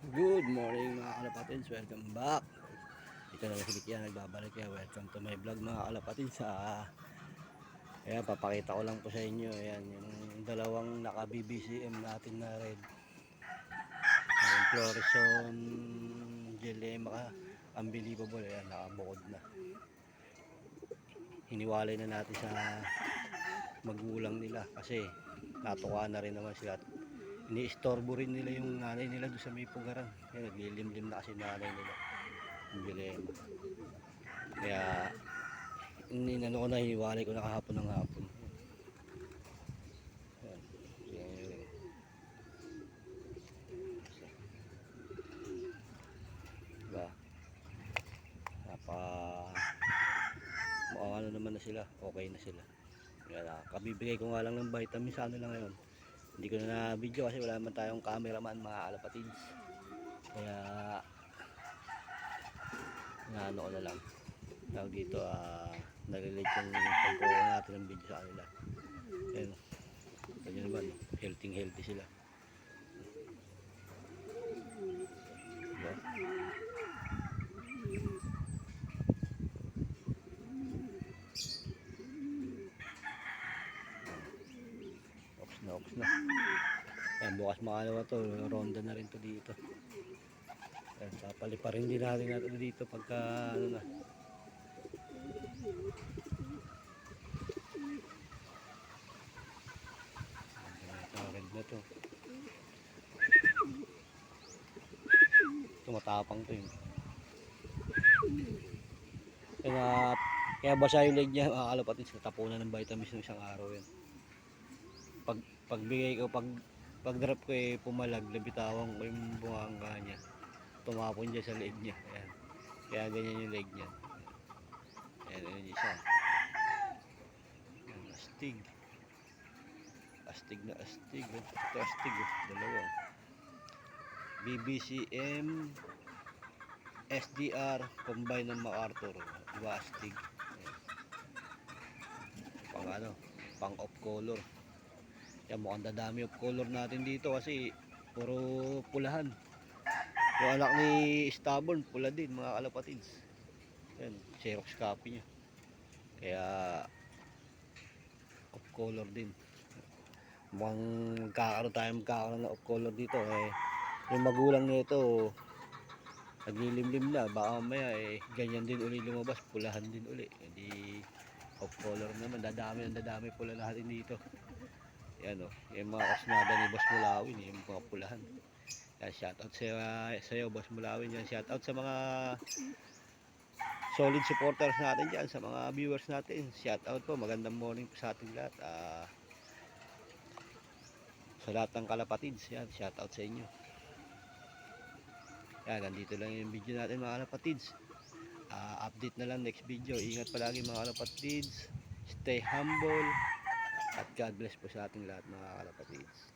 Good morning mga kalapatins, welcome back. Ito na si Likia, nagbabalik kaya welcome to my vlog mga kalapatins. Ah, ayan, papakita ko lang po sa inyo. Ayan, yung dalawang naka BBCM natin na red. Yung Florison Gelema, unbelievable. Ayan, nakabukod na. Hiniwalay na natin sa magulang nila kasi natuwa na rin naman sila iniistorbo rin nila yung nanay nila doon sa may pugaran. Kaya naglilimlim na kasi nanay nila. Yung dilema. Kaya ninano ko na, hiniwalay ko na kahapon ng hapon. Diba? Napa mukhang ano naman na sila, okay na sila. Kaya kabibigay ko nga lang ng vitamin sa ano lang ngayon. Hindi ko na na-video kasi wala naman tayong cameraman mga kalapatids. Kaya naano ko na lang. Tawag dito, ah, nalilate yung pagkuha natin ng video sa kanila. Ayun. Ganyan naman, healthy healthy sila. Diba? Ops na. Ayan, bukas makalawa to, ronda na rin to dito. Ayan, papaliparin din natin natin dito pagka ano na. Ayan, to. Tumatapang to yun. Kaya, kaya basa yung leg niya, makakalapatin sa tapunan ng vitamins ng isang araw yan pag pagbigay ko pag pag drop ko eh pumalag nabitawang ko yung bunganga niya. Tumapon dyan sa leg niya ayan. Kaya ganyan yung leg niya. Ayan ayan yung isa ayan astig. Astig na astig. Ito astig oh. dalawa. BBCM SDR combine ng MacArthur diba astig? Ayan. pang ano pang off color yan mukhang dadami of color natin dito kasi puro pulahan. Yung anak ni Stubborn, pula din mga kalapatids. Yan, Xerox copy niya. Kaya of color din. Mukhang magkakaroon tayo magkakaroon ng of color dito. Eh, yung magulang nito naglilimlim na. Baka mamaya eh, ganyan din uli lumabas. Pulahan din uli. Hindi of color naman. Dadami ng dadami pula natin dito. Yan o, yung mga kasnada ni Boss Mulawin, yung mga pulahan. Yan, shoutout sa, sa iyo, Boss Mulawin. Yan, shoutout sa mga solid supporters natin dyan, sa mga viewers natin. Shoutout po, magandang morning po sa ating lahat. Ah, sa lahat ng kalapatids, yan, shoutout sa inyo. Yan, nandito lang yung video natin mga kalapatids. Ah, update na lang next video. Ingat palagi mga kalapatids. Stay humble. At God bless po sa ating lahat mga kalapatids.